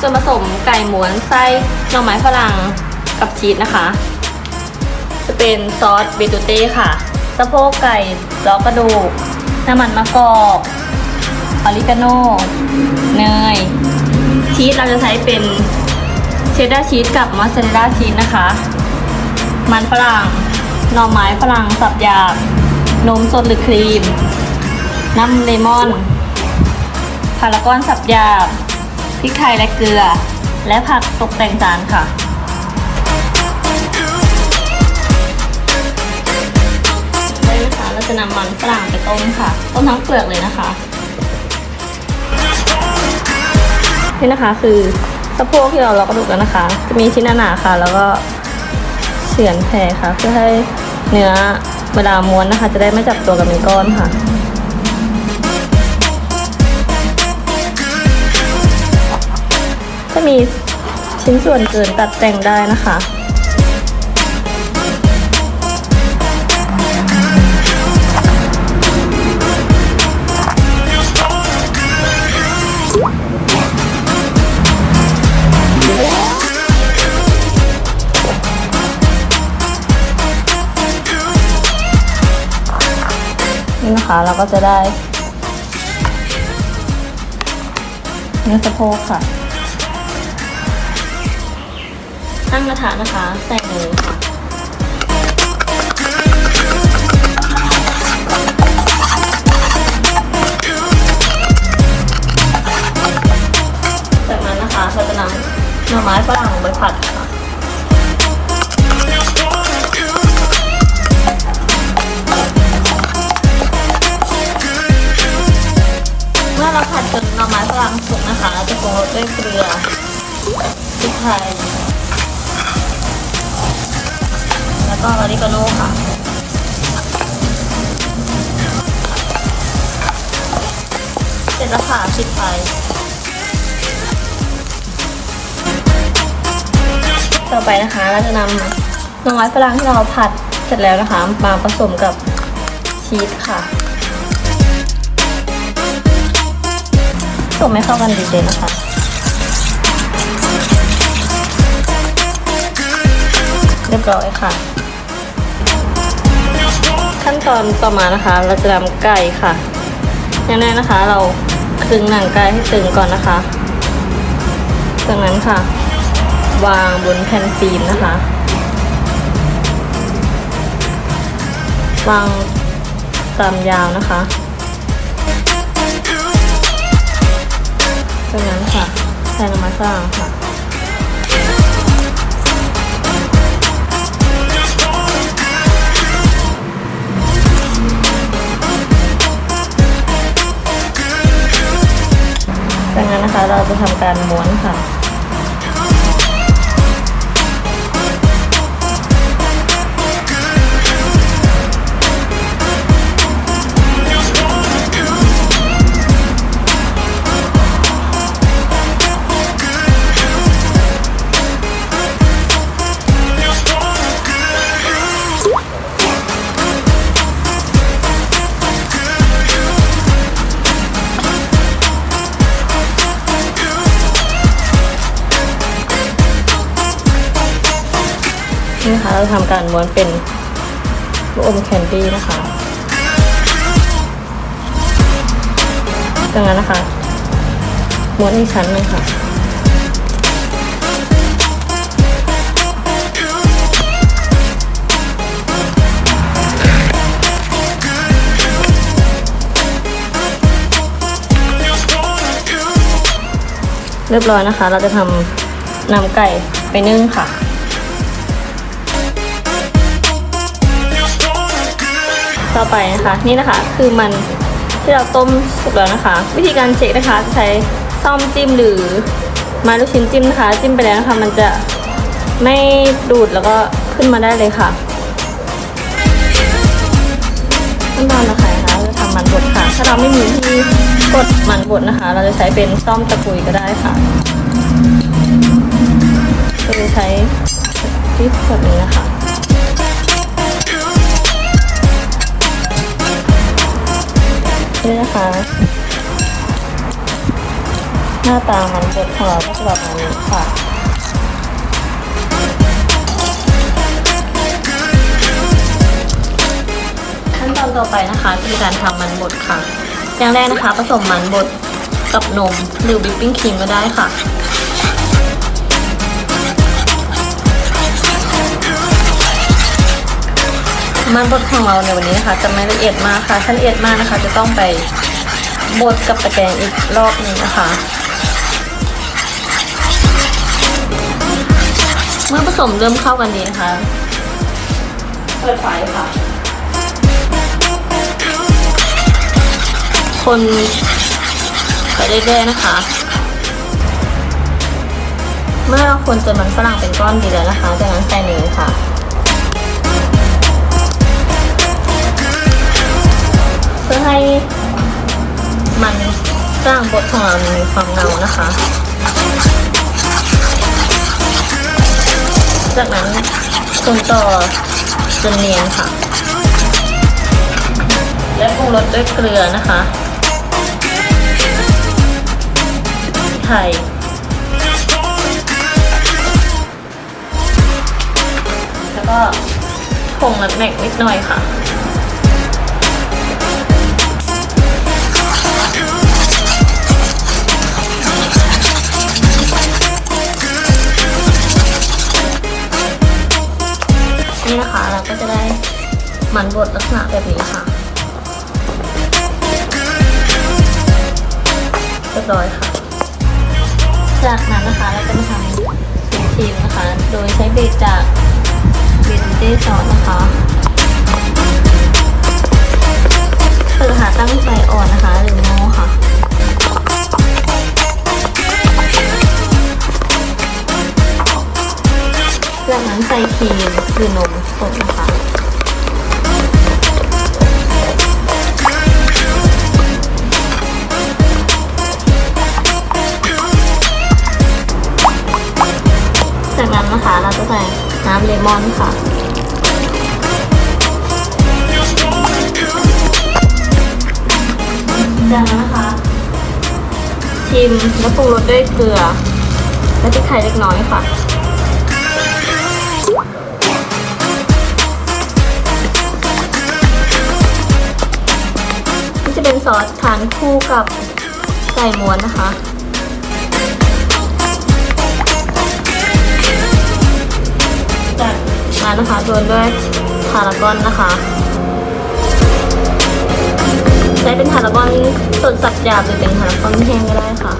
ส่วนผสมไก่หมวนไส้หน่อไม้ฝรั่งกับชีสนะคะ จะเป็นซอสเบตูเต้ค่ะสะโพกไก่ล้อกระดูกน้ำมันมะกอกออริกาโน่เนย ชีสเราจะใช้เป็นเชดดาร์ชีสกับมอสซาเรลล่าชีสนะคะ มันฝรั่งหน่อไม้ฝรั่งสับหยาบนมสดหรือครีม น้ำเลมอนพารากอนสับหยาบ พริกไทยและเกลือ และผักตกแต่งจานค่ะได้นะคะเราจะนำมันฝรั่งไปต้มค่ะ ต้มทั้งเปลือกเลยนะคะ นี่นะคะคือสะโพกที่เราเรากระดูกแล้วนะคะ จะมีชิ้นหนาๆค่ะ แล้วก็เฉือนแผ่ค่ะ เพื่อให้เนื้อเวลาม้วนนะคะ จะได้ไม่จับตัวกับเป็นก้อนค่ะ ก็มีชิ้นส่วนเกินตัดแต่งได้นะคะนี่นะคะเราก็จะได้เนื้อสะโพกค่ะ ตั้งกระทะนะคะ ใส่หมูค่ะจากนั้นนะคะเราจะนำหน่อไม้ฝรั่งไปผัดค่ะเมื่อเราผัดจนหน่อไม้ฝรั่งสุกนะคะเราจะปรุงรสด้วยเกลือพริกไทย แล้วก็ออริกาโน่ค่ะเสร็จแล้วค่ะปิดไฟต่อไปนะคะเราจะนำน่อไม้ฝรั่งที่เราผัดเสร็จแล้วนะคะมาผสมกับชีสค่ะผสมให้เข้ากันดีเลยนะคะเรียบร้อยค่ะ ขั้นตอนต่อมานะคะ เราจะนำไก่ค่ะอย่างแรกนะคะ เราคลึงหนังไก่ให้ตึงก่อนนะคะ จากนั้นค่ะ วางบนแผ่นฟิล์มนะคะ วางตามยาวนะคะจากนั้นค่ะใส่น้ำมันฝรั่งค่ะ เราจะทำการม้วนค่ะ นี่นะคะเราทำการม้วนเป็นลูกอมแคนดี้นะคะ จากนั้นนะคะ ม้วนอีกชั้นหนึ่งค่ะเรียบร้อยนะคะ เราจะทำนำไก่ไปนึ่งค่ะ ต่อไปนะคะ นี่นะคะคือมันที่เราต้มสุกแล้วนะคะ วิธีการเช็คนะคะจะใช้ซ่อมจิ้มหรือไม้ลูกชิ้นจิ้มนะคะ จิ้มไปแล้วนะคะมันจะไม่ดูดแล้วก็ขึ้นมาได้เลยค่ะขั้นตอนนะคะนะคะเราจะทำมันบดค่ะ ถ้าเราไม่มีที่กดมันบดนะคะ เราจะใช้เป็นซ่อมตะกุยก็ได้ค่ะก็จะใช้ที่แบบนี้นะคะ นี่นะคะหน้าตามันบดของเราก็จะแบบนี้ค่ะขั้นตอนต่อไปนะคะคือการทำมันบดค่ะ อย่างแรกนะคะ ผสมมันบดกับนมหรือวิปปิ้งครีมก็ได้ค่ะ มันบดของเราในวันนี้นะคะ จะไม่ละเอียดมากค่ะถ้าละเอียดมากนะคะ จะต้องไปบดกับตะแกรงอีกรอบหนึ่งนะคะ เมื่อผสมเริ่มเข้ากันดีนะคะเปิดไฟค่ะ คนไปเรื่อยๆนะคะ เมื่อเราคนจนมันฝรั่งเป็นก้อนดีแล้วนะคะจากนั้นใส่เนยค่ะ พื่อให้มันสร้างบทของเรามีความเงานะคะ จากนั้นคนต่อจนเนียนค่ะ และปรุงรสด้วยเกลือนะคะไทยแล้วก็ผงนัดแม็กนิดหน่อยค่ะ มันบดลักษณะแบบนี้ค่ะเรียบร้อยค่ะ จากนั้นนะคะเราจะมาทำเป็นครีมนะคะ โดยใช้เบสจากเบสเจซอสนะคะคือหาตั้งไฟอ่อนนะคะ หรือโมค่ะจากนั้นใส่ครีมคือนมสด จากนั้นนะคะ เราจะใส่น้ำเลมอนค่ะจากนั้นนะคะ ชิมและปรุงรสด้วยเกลือ และพริกไทยเล็กน้อยค่ะนี่จะเป็นซอสทานคู่กับไก่ม้วนนะคะ นั้นนะคะโรยด้วยทารากอนนะคะใช้เป็นทารากอนสดสับหยาบหรือเป็นทารากอนแห้งก็ได้ค่ะ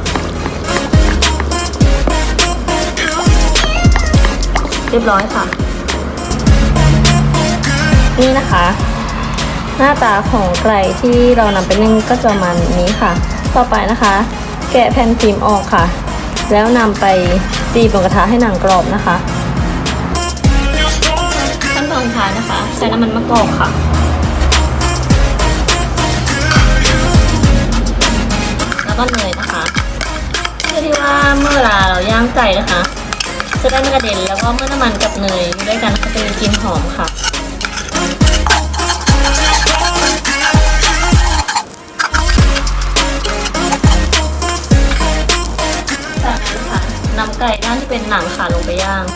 เรียบร้อยค่ะ นี่นะคะ หน้าตาของไก่ที่เรานำไปนึ่งก็จะประมาณนี้ค่ะ ต่อไปนะคะ แกะแผ่นฟิล์มออกค่ะ แล้วนำไปจีบนกระทะให้หนังกรอบนะคะ ขั้อนสุดท้ายนะคะใส่น้ำมันมะกอกค่ะแล้วก็เนยนะคะเพื่อที่ว่าเมื่อเวลาเราย่างไก่นะคะ จะได้ไม่กระเด็นแล้วก็เมื่อน้ำมันกับเนยอยู่ด้วยกันก็จะมีกลิ่นหอมค่ะจากนั้นค่ะนำไก่ด้านที่เป็นหนังค่ะลงไปย่าง